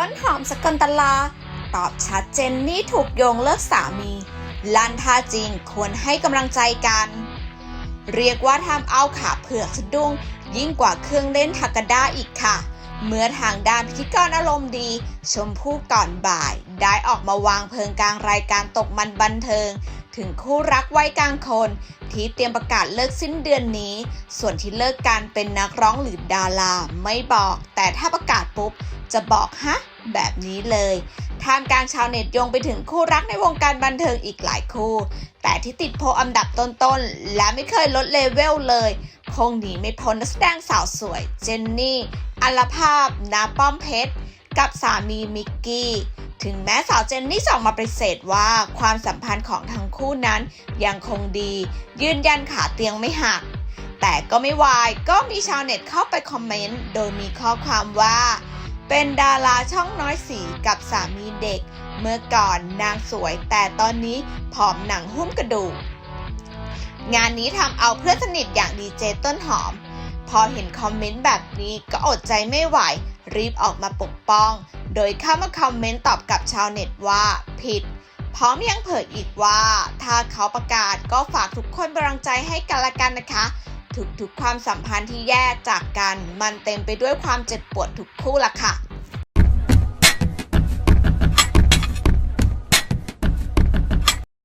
ต้นหอมสกลตลา ตอบชัดเจนนี่ถูกโยงเลิกสามีลั่นท่าจริงควรให้กำลังใจกัน เรียกว่าทำเอาขาเผือกสะดุ้งยิ่งกว่าเครื่องเล่นทากาด้าอีกค่ะ เมื่อทางด้านพิธีกรอารมณ์ดี ชมพู่ก่อนบ่าย ได้ออกมาวางเพลิงกลางรายการตกมันบันเทิง ถึงคู่รักไวัยกลางคน ที่เตรียมประกาศเลิกสิ้นเดือนนี้ ส่วนที่เลิกการเป็นนักร้องหรือดาราไม่บอก แต่ถ้าประกาศปุ๊บ จะบอกฮะ แบบนี้เลยท่ามกลางชาวเน็ตโยงไปถึงคู่รักในวงการบันเทิงอีกหลายคู่ แต่ที่ติดโพลอันดับต้นๆ และไม่เคยลดเลเวลเลย คงหนีไม่พ้นนักแสดงสาวสวย เจนนี่อัลภาพ นาป้อมเพชร กับสามีมิกกี้ ถึงแม้สาวเจนนี่ส่องมาปฏิเสธว่าความสัมพันธ์ของทั้งคู่นั้นยังคงดี ยืนยันขาเตียงไม่หัก แต่ก็ไม่วายก็มีชาวเน็ตเข้าไปคอมเมนต์ โดยมีข้อความว่า เป็นดาราช่องน้อยสีกับสามีเด็ก เมื่อก่อนนางสวยแต่ตอนนี้ผอมหนังหุ้มกระดูก งานนี้ทำเอาเพื่อนสนิทอย่างดีเจต้นหอม พอเห็นคอมเมนต์แบบนี้ก็อดใจไม่ไหว รีบออกมาปกป้อง โดยเข้ามาคอมเมนต์ตอบกับชาวเน็ตว่า ผิด พร้อมยังเผยอีกว่า ถ้าเขาประกาศก็ฝากทุกคนเป็นกำลังใจให้กันละกันนะคะทุกๆความสัมพันธ์ที่แยกจากกัน มันเต็มไปด้วยความเจ็บปวดทุกคู่ละค่ะ